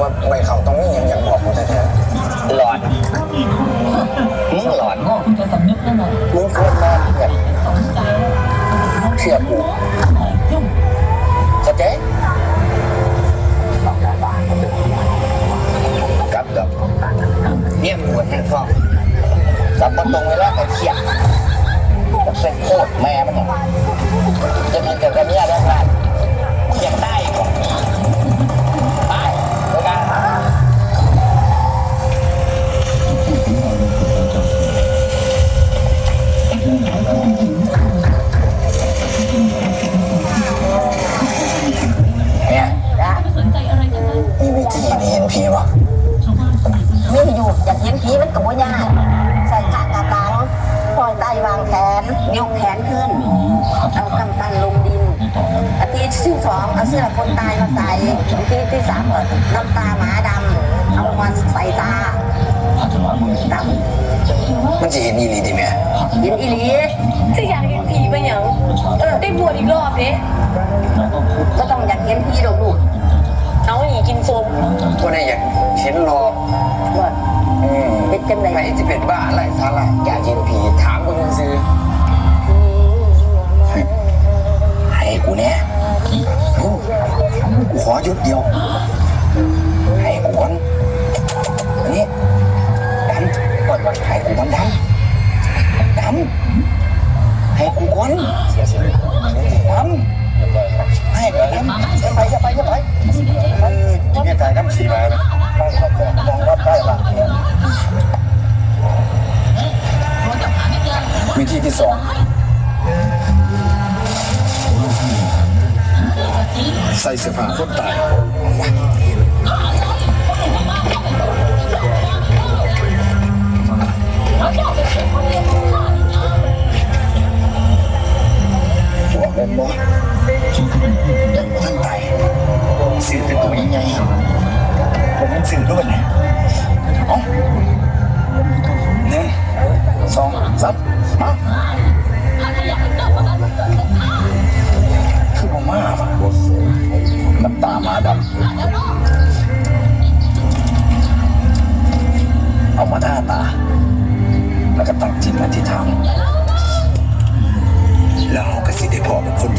ว่าไว้เขาตรงนี้ยังอยากบอกกูแท้หลอนมึงหลอนพ่อคุณจะสำนึกแล้วนะๆมึงควรนอนแบบสนใจแล้วเชื่อกูยุ่งเข้าใจกลับดอกเนี่ยปวดแห้งท้องกลับมาตรงเวลาแต่เที่ยงจะเป็นโคตรแม่มัน ผีป่ะชาวบ้านคนอื่นนี่อยู่อยากเห็นผีมันกับว่ายากใส่ผ้ากาตังปล่อยไตวางแขนยกแขนขึ้น เอากำปั้นลงดินในต่อแล้วอาทิตย์ที่สองเอาเสื้อคนตายมาใส่อาทิตย์ที่สามเอาน้ำตาหมาดำเอามาใส่ตาพัฒนามือดมันจะเห็นอีหลีดิแม่ำเห็นอีหลีจะอยากเห็นผีไปหยังเออได้บวชอีกรอบเด้เราต้องพูดก็ต้องอยากเห็นผีดอกลูกเอาหนี กินส้มก็ได้อยากเห็นรอว่าเป็นจังไดใครจะเป็นบ้าอะไรสาระอยากเห็นผีถามกูมึงซื้อให้กูเนี่ยกูขอยุดเดียว ให้กูก่อนอันนี้ดำก่อนให้กูก่อนดำดำให้กูก่อนดำ ใส่เสื้อผ้าคนตายหัวเล่นบ่ยังบ่ทันตายสื่อเป็นตัวยังไงผมมันสื่อด้วยนี่ยเอ้าหนึ่งสองสามมา น้ำตาหมาดำเอามาท่าตา แล้วก็ตั้งจิตอธิษฐานแล้วเราก็สิได้พอเป็นคน